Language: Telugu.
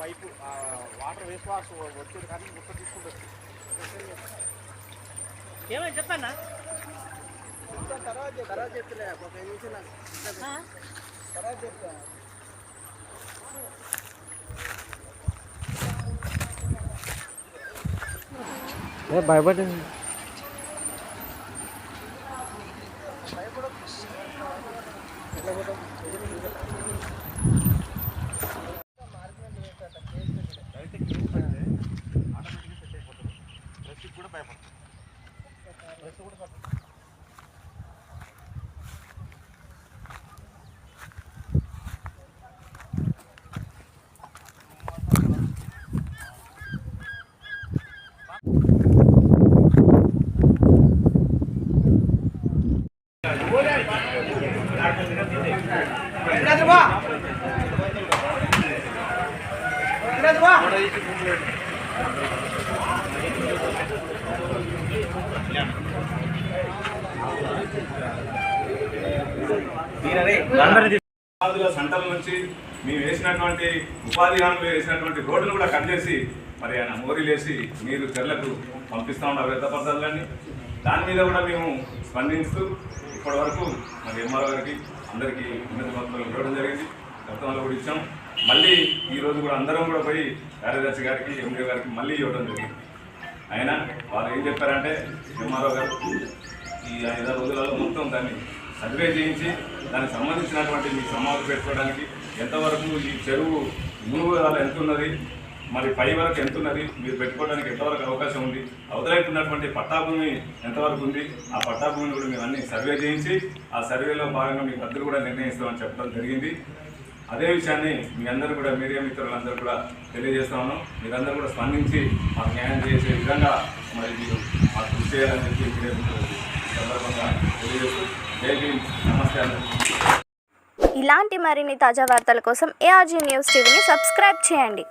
పైపు వాటర్ వేస్ట్ వాష్ వచ్చేది కానీ ముక్క తీసుకుంటుంది ఏమైనా చెప్పన్నా? తర్వాత తర్వాత చెప్తున్నా ఒక ఐదు తర్వాత చెప్తా కూడా భయపడుతుంది. డ్రెస్ కూడా సెంటర్ల నుంచి మేము వేసినటువంటి ఉపాధి హామీలు వేసినటువంటి రోడ్లు కూడా కట్ చేసి మరి ఆయన మోరీలేసి మీరు చెర్లకు పంపిస్తా ఉన్నారు వ్యర్థ పదార్థాలన్నీ దాని మీద కూడా మేము స్పందిస్తూ ఇప్పటి వరకు మరి ఎంఆర్ఓ గారికి అందరికీ ఉన్నత పత్రాలు ఇవ్వడం జరిగింది. గతంలో కూడా ఇచ్చాం. మళ్ళీ ఈరోజు కూడా అందరం కూడా పోయి కార్యదర్శి గారికి ఎండి గారికి మళ్ళీ ఇవ్వడం జరిగింది. అయినా వాళ్ళు ఏం చెప్పారంటే ఎంఆర్ఓ గారు ఈ ఐదారు రోజులలో మొత్తం దాన్ని సర్వే చేయించి దానికి సంబంధించినటువంటి మీ సమాధులు పెట్టుకోవడానికి ఎంతవరకు ఈ చెరువు మునుగోదాలు ఎంత ఉన్నది మరి పై వరకు ఎంత ఉన్నది మీరు పెట్టుకోవడానికి ఎంతవరకు అవకాశం ఉంది అవతలైపున్నటువంటి పట్టాభూమి ఎంతవరకు ఉంది ఆ పట్టాభూమిని కూడా మేము అన్ని సర్వే చేయించి ఆ సర్వేలో భాగంగా మీ పద్ధతులు కూడా నిర్ణయిస్తామని చెప్పడం జరిగింది. అదే విషయాన్ని మీ అందరూ కూడా మీడియా మిత్రులందరూ కూడా తెలియజేస్తా ఉన్నాం. మీరందరూ కూడా స్పందించి మాకు న్యాయం చేసే విధంగా మరి మీరు మాకు కృషి చేయాలని చెప్పి మీడియా మిత్రులకు సందర్భంగా తెలియజేస్తూ జై భీమ్. నమస్తే ఇలాంటి మరిన్ని తాజా వార్తల కోసం ఏఆర్జీ న్యూస్ టీవీని సబ్స్క్రైబ్ చేయండి.